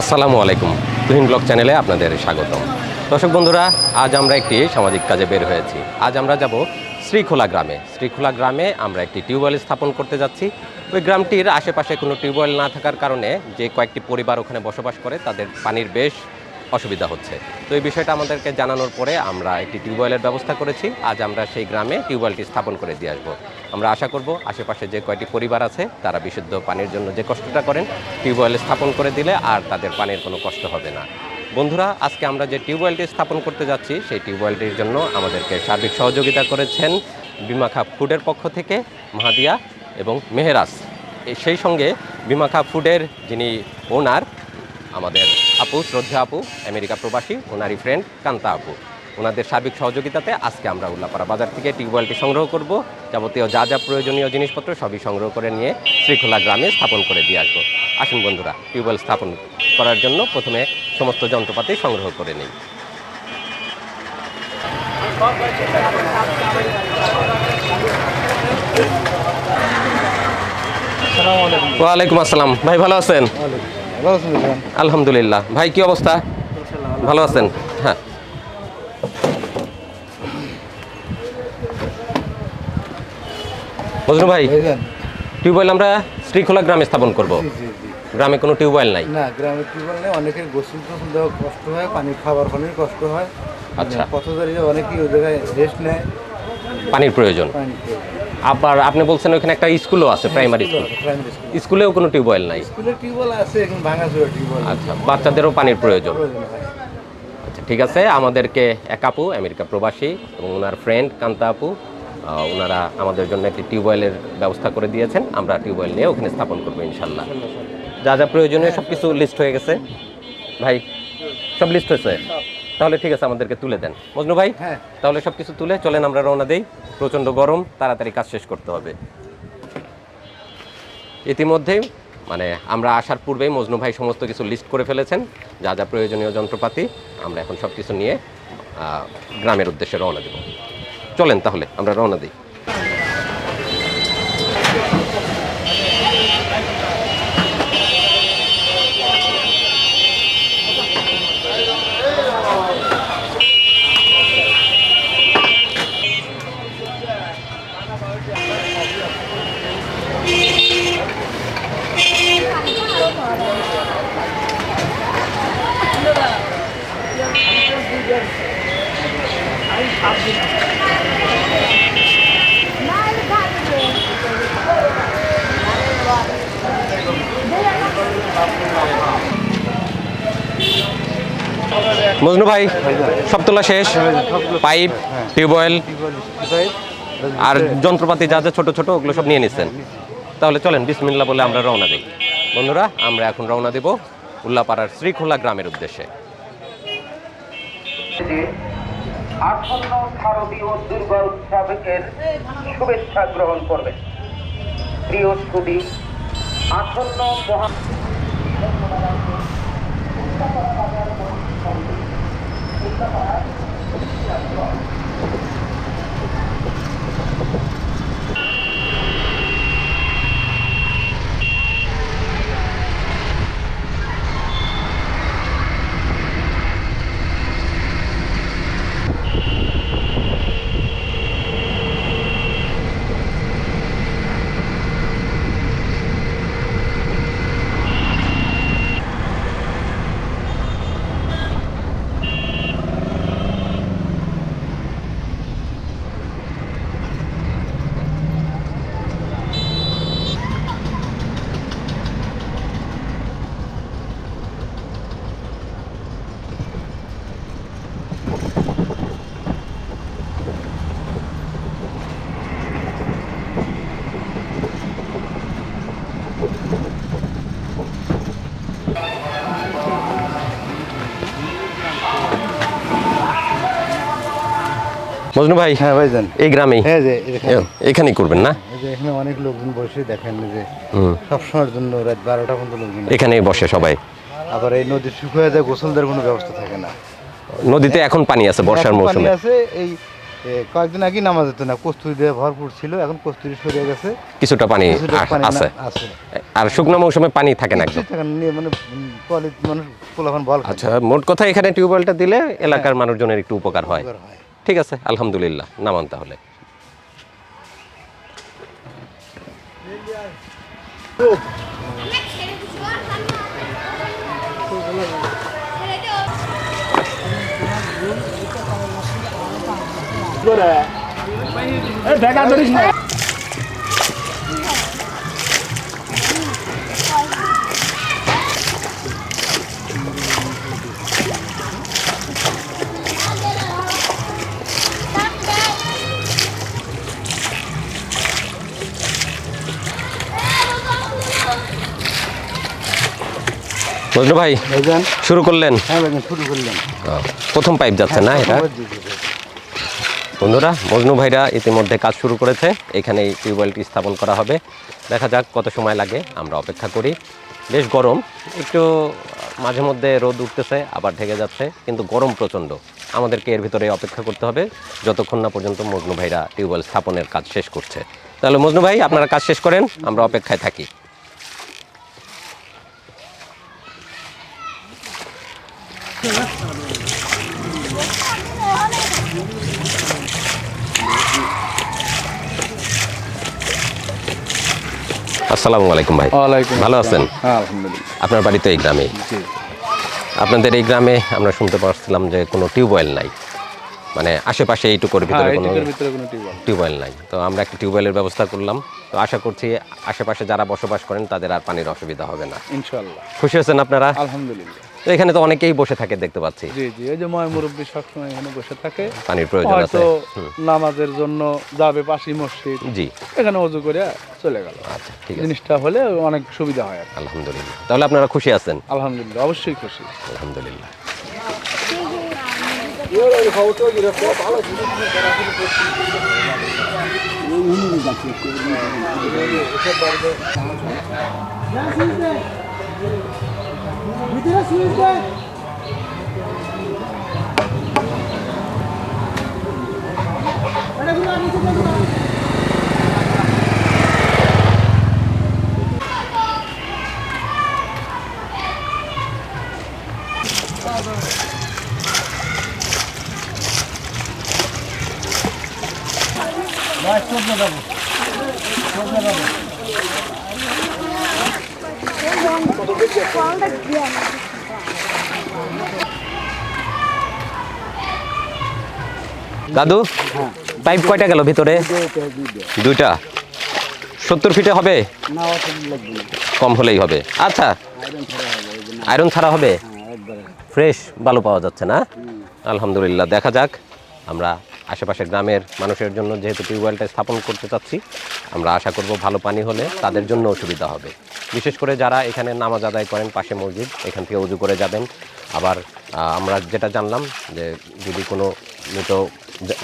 আসসালামু আলাইকুম। তুহিন ব্লগ চ্যানেলে আপনাদের স্বাগতম। দর্শক বন্ধুরা, আজ আমরা একটি সামাজিক কাজে বের হয়েছি। আজ আমরা যাব শ্রীখোলা গ্রামে। শ্রীখোলা গ্রামে আমরা একটি টিউবওয়েল স্থাপন করতে যাচ্ছি। ওই গ্রামটির আশেপাশে কোনো টিউবওয়েল না থাকার কারণে যে কয়েকটি পরিবার ওখানে বসবাস করে, তাদের পানির বেশ অসুবিধা হচ্ছে। তো এই বিষয়টা আমাদেরকে জানানোর পরে আমরা একটি টিউবওয়েলের ব্যবস্থা করেছি। আজ আমরা সেই গ্রামে টিউবওয়েলটি স্থাপন করে দিয়ে আসব। আমরা আশা করব আশেপাশে যে কয়টি পরিবার আছে, তারা বিশুদ্ধ পানির জন্য যে কষ্টটা করেন, টিউবওয়েল স্থাপন করে দিলে আর তাদের পানির কোনো কষ্ট হবে না। বন্ধুরা, আজকে আমরা যে টিউবওয়েলটি স্থাপন করতে যাচ্ছি, সেই টিউবওয়েলটির জন্য আমাদেরকে সার্বিক সহযোগিতা করেছেন বিমাখা ফুডের পক্ষ থেকে মাহাদিয়া এবং মেহেরাজ। সেই সঙ্গে বিমাখা ফুডের যিনি ওনার আমাদের আপু শ্রদ্ধা আপু আমেরিকা প্রবাসী ওনারই ফ্রেন্ড কান্তা আপু। ওনাদের সার্বিক সহযোগিতাতে আজকে আমরা উল্লাপাড়া বাজার থেকে টিউবওয়েলটি সংগ্রহ করব। যাবতীয় যা যা প্রয়োজনীয় জিনিসপত্র সবই সংগ্রহ করে নিয়ে শ্রীখোলা গ্রামে স্থাপন করে দিয়ে আসব। আসুন বন্ধুরা টিউবওয়েল স্থাপন করার জন্য প্রথমে সমস্ত যন্ত্রপাতি সংগ্রহ করে নিই। ওয়ালাইকুম আসসালাম। ভাই ভালো আছেন? আলহামদুলিল্লাহ। ভাই কি অবস্থা? ভালো আছেন? হ্যাঁ। মজনু ভাই টিউবওয়েল আমরা শ্রীখোলা গ্রামে স্থাপন করব। গ্রামে কোনো টিউবওয়েল নাই? না গ্রামে টিউবওয়েল বললে অনেকের গোসল টোসল দেওয়া কষ্ট হয় পানি খাবার পানির কষ্ট হয়। আচ্ছা। পথচারীরা অনেকেই ওই জায়গায় রেস্ট নেয়। পানির প্রয়োজন। আবার আপনি বলছেন ওখানে একটা স্কুলও আছে প্রাইমারি স্কুল স্কুলেও কোনো টিউবওয়েল নাই? আচ্ছা বাচ্চাদেরও পানির প্রয়োজন। প্রয়োজন আচ্ছা ঠিক আছে আমাদেরকে এক আপু আমেরিকা প্রবাসী এবং ওনার ফ্রেন্ড কান্তা আপু ওনারা আমাদের জন্য একটি টিউবওয়েলের ব্যবস্থা করে দিয়েছেন আমরা টিউবওয়েল নিয়ে ওখানে স্থাপন করব ইনশাল্লাহ। যা যা প্রয়োজনীয় সব কিছু লিস্ট হয়ে গেছে। ভাই সব লিস্ট হয়েছে? তাহলে ঠিক আছে আমাদেরকে তুলে দেন। মজনু ভাই হ্যাঁ। তাহলে সব কিছু তুলে চলেন আমরা রওনা দেই। প্রচণ্ড গরম তাড়াতাড়ি কাজ শেষ করতে হবে। ইতিমধ্যেই মানে আমরা আসার পূর্বেই মজনু ভাই সমস্ত কিছু লিস্ট করে ফেলেছেন। যা যা প্রয়োজনীয় যন্ত্রপাতি আমরা এখন সব কিছু নিয়ে গ্রামের উদ্দেশ্যে রওনা দেব। চলেন তাহলে আমরা রওনা দিই। মজনু ভাই সব তোলা শেষ, পাইপ, টিউবওয়েল, আর যন্ত্রপাতি যা যা ছোট ছোট, ওগুলো সব নিয়ে নিচ্ছেন। তাহলে চলেন বিসমিল্লা বলে আমরা রওনা দিই। বন্ধুরা, আমরা এখন রওনা দেব উল্লাপাড়ার শ্রীখোলা গ্রামের উদ্দেশ্যে। আসন্ন শারদীয় দুর্গা উৎসবের শুভেচ্ছা গ্রহণ করবেন প্রিয় আসন্ন মহা মজনু ভাই? হ্যাঁ ভাইজান। এই গ্রামেই? হ্যাঁ যে এখানেই করবেন না? এখানে অনেক লোকজন বসে দেখেন যে সবসময়ের জন্য রাত বারোটা পর্যন্ত লোকজন এখানেই বসে সবাই। আবার এই নদী শুকিয়ে যায় গোসল দেওয়ার কোনো ব্যবস্থা থাকে না। নদীতে এখন পানি আছে বর্ষার মৌসুমে। আছে এই কয়েকদিন আগে নামাজ হতো না কস্তুরি দিয়ে ভরপুর ছিল এখন কস্তুরি সরে গেছে। কিছুটা পানি আছে। আর শুকনো মৌসুমে পানি থাকে না মানে কোয়ালিটি মানুষ পোলাপান বল আচ্ছা মোট কথা এখানে টিউবওয়েলটা দিলে এলাকার মানুষজনের একটু উপকার হয়। ঠিক আছে আলহামদুলিল্লাহ নামান তাহলে। ভাই ভাইজান শুরু করলেন? হ্যাঁ শুরু করলাম ও, প্রথম পাইপ যাচ্ছে না এটা। বন্ধুরা মজনু ভাইরা ইতিমধ্যে কাজ শুরু করেছে। এখানে এই টিউবওয়েলটি স্থাপন করা হবে। দেখা যাক কত সময় লাগে আমরা অপেক্ষা করি। বেশ গরম একটু মাঝে মধ্যে রোদ উঠতেছে আবার ঢেকে যাচ্ছে কিন্তু গরম প্রচণ্ড। আমাদেরকে এর ভিতরে অপেক্ষা করতে হবে। যতক্ষণ না পর্যন্ত মজনু ভাইরা টিউবওয়েল স্থাপনের কাজ শেষ করছে। তাহলে মজনু ভাই আপনারা কাজ শেষ করেন আমরা অপেক্ষায় থাকি। আসসালামু আলাইকুম ভাই। ভালো আছেন? হ্যাঁ আপনার বাড়ি তো এই গ্রামে? আপনাদের এই গ্রামে আমরা শুনতে পারছিলাম যে কোনো টিউবওয়েল নাই। মানে আশেপাশে এইটুকুর ভিতরে কোনো ভিতরে কোনো টিউবওয়েল টিউবওয়েল নাই। তো আমরা একটা টিউবওয়েলের ব্যবস্থা করলাম। তো আশা করছি আশেপাশে যারা বসবাস করেন তাদের আর পানির অসুবিধা হবে না। ইনশাআল্লাহ। খুশি হয়েছেন আপনারা? আলহামদুলিল্লাহ। তো এখানে তো অনেকেই বসে থাকে দেখতে পাচ্ছি। জি জি এই যে ময় মুরব্বী সবসময় এখানে বসে থাকে। পানির প্রয়োজন আছে। হয়তো নামাজের জন্য যাবে পাশি মসজিদ। জি। এখানে অজু করে চলে গেল। আচ্ছা ঠিক আছে। জিনিসটা হলে অনেক সুবিধা হয় আর কি। আলহামদুলিল্লাহ। তাহলে আপনারা খুশি আছেন? আলহামদুলিল্লাহ অবশ্যই খুশি। আলহামদুলিল্লাহ। Müdüre sizde. Bana bunlar ne bunlar? Nice, çok da bu. Çok da bu. দাদু পাইপ কয়টা গেল ভিতরে? দুইটা। সত্তর ফিটে হবে? কম হলেই হবে। আচ্ছা। আয়রন ছাড়া হবে? ফ্রেশ বালু পাওয়া যাচ্ছে না? আলহামদুলিল্লাহ দেখা যাক। আমরা আশেপাশে গ্রামের মানুষের জন্য যেহেতু টিউবওয়েলটা স্থাপন করতে চাচ্ছি আমরা আশা করব ভালো পানি হলে তাদের জন্য সুবিধা হবে। বিশেষ করে যারা এখানে নামাজ আদায় করেন পাশে মসজিদ এখান থেকে উজু করে যাবেন। আবার আমরা যেটা জানলাম যে যদি কোনো মৃত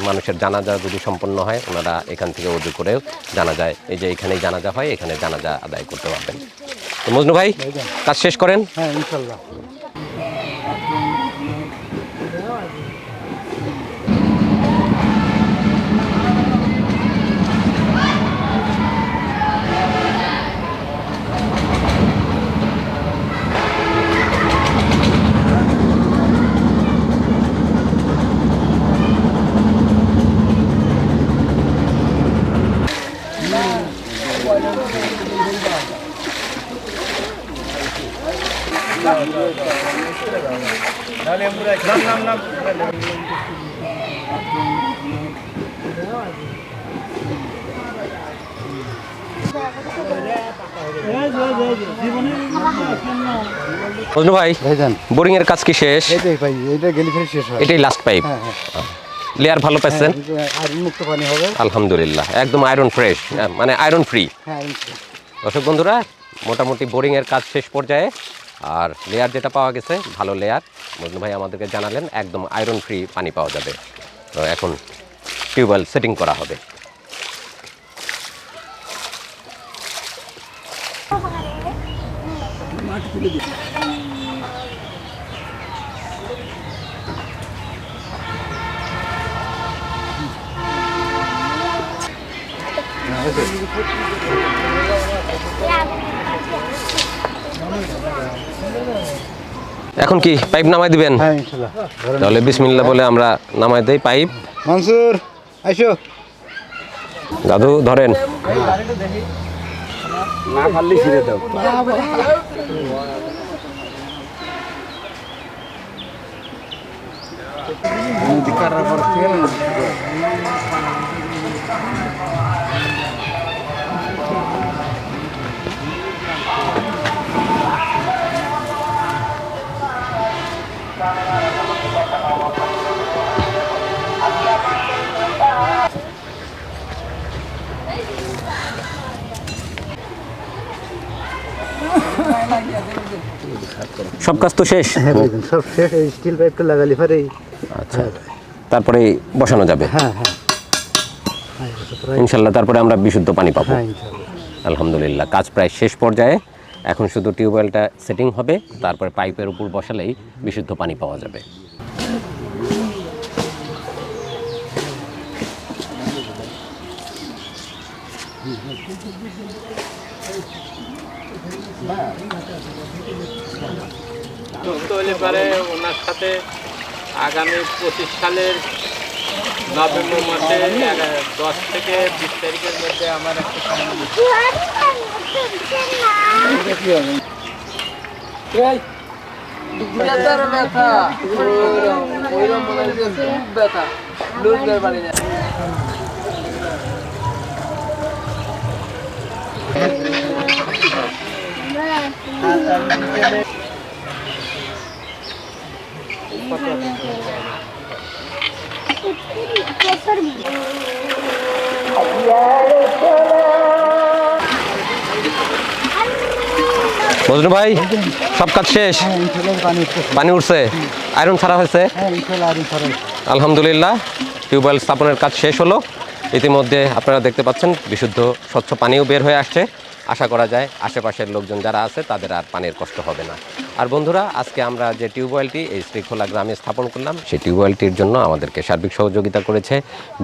মানুষের জানাজা যদি সম্পন্ন হয় ওনারা এখান থেকে উজু করেও জানা যায় এই যে এখানেই জানাজা হয় এখানে জানাজা আদায় করতে পারবেন। তো মজনু ভাই কাজ শেষ করেন? হ্যাঁ ইনশাআল্লাহ ভাই বোরিং এর কাজ কি শেষ? এটাই ভাই এটা গেলে ফেলে শেষ হয় এটাই লাস্ট পাইপ হ্যাঁ হ্যাঁ। লেয়ার ভালো পাচ্ছেন হবে। আলহামদুলিল্লাহ একদম আয়রন ফ্রেশ মানে আয়রন ফ্রি হ্যাঁ দর্শক বন্ধুরা মোটামুটি বোরিং এর কাজ শেষ পর্যায়ে আর লেয়ার যেটা পাওয়া গেছে ভালো লেয়ার মজনু ভাই আমাদেরকে জানালেন একদম আয়রন ফ্রি পানি পাওয়া যাবে। তো এখন টিউবওয়েল সেটিং করা হবে। তুলে দিচ্ছি এখন কি পাইপ নামাই দিবেন? হ্যাঁ, তাহলে বিসমিল্লা বলে আমরা নামাই দেই পাইপ। মনসুর আইসো। দাদু ধরেন। হ্যাঁ। না পারলে ছিঁড়ে দাও। নদী কাটার সব কাজ তো শেষ? হ্যাঁ সব শেষ এই স্টিল পাইপটা লাগালি পরে আচ্ছা। তারপরে বসানো যাবে? হ্যাঁ হ্যাঁ। হ্যাঁ ইনশাল্লাহ তারপরে আমরা বিশুদ্ধ পানি পাবো। হ্যাঁ আলহামদুলিল্লাহ কাজ প্রায় শেষ পর্যায়ে। এখন শুধু টিউবওয়েলটা সেটিং হবে তারপরে পাইপের উপর বসালেই বিশুদ্ধ পানি পাওয়া যাবে। যুক্ত হলে পারে ওনার সাথে আগামী পঁচিশ সালের নভেম্বর মাসে দশ থেকে বিশ তারিখের মধ্যে আমার একটা মজনু ভাই, সব কাজ শেষ? পানি উঠছে? আয়রন ছাড়া হয়েছে? হ্যাঁ আলহামদুলিল্লাহ, টিউবওয়েল স্থাপনের কাজ শেষ হলো। ইতিমধ্যে আপনারা দেখতে পাচ্ছেন, বিশুদ্ধ, স্বচ্ছ পানিও বের হয়ে আসছে। আশা করা যায়, আশেপাশের লোকজন যারা আছে, তাদের আর পানির কষ্ট হবে না। আর বন্ধুরা, আজকে আমরা যে টিউবওয়েলটি এই শ্রীখোলা গ্রামে স্থাপন করলাম, সেই টিউবওয়েলটির জন্য আমাদেরকে সার্বিক সহযোগিতা করেছে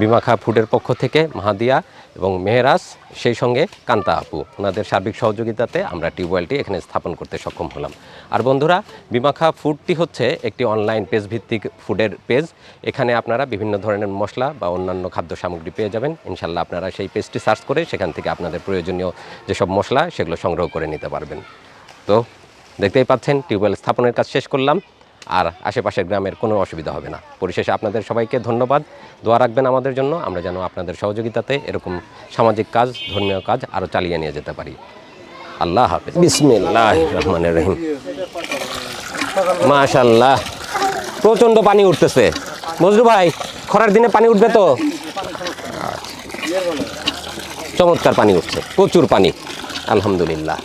বিমাখা ফুডের পক্ষ থেকে মাহাদিয়া এবং মেহরাজ, সেই সঙ্গে কান্তা আপু। ওনাদের সার্বিক সহযোগিতাতে আমরা টিউবওয়েলটি এখানে স্থাপন করতে সক্ষম হলাম। আর বন্ধুরা, বিমাখা ফুডটি হচ্ছে একটি অনলাইন পেজ ভিত্তিক ফুডের পেজ। এখানে আপনারা বিভিন্ন ধরনের মশলা বা অন্যান্য খাদ্য সামগ্রী পেয়ে যাবেন। ইনশাল্লাহ আপনারা সেই পেজটি সার্চ করে সেখান থেকে আপনাদের প্রয়োজনীয় যেসব মশলা, সেগুলো সংগ্রহ করে নিতে পারবেন। তো দেখতেই পাচ্ছেন, টিউবওয়েল স্থাপনের কাজ শেষ করলাম। আর আশেপাশের গ্রামের কোনো অসুবিধা হবে না। পরিশেষে আপনাদের সবাইকে ধন্যবাদ। দোয়া রাখবেন আমাদের জন্য। আমরা যেন আপনাদের সহযোগিতাতে এরকম সামাজিক কাজ, ধর্মীয় কাজ আরও চালিয়ে নিয়ে যেতে পারি। আল্লাহ হাফিজ। বিসমিল্লাহ রহমান রহিম। মাশাল্লাহ প্রচণ্ড পানি উঠতেছে। মজরু ভাই, খরার দিনে পানি উঠবে তো? আচ্ছা। চমৎকার পানি উঠছে। প্রচুর পানি। আলহামদুলিল্লাহ।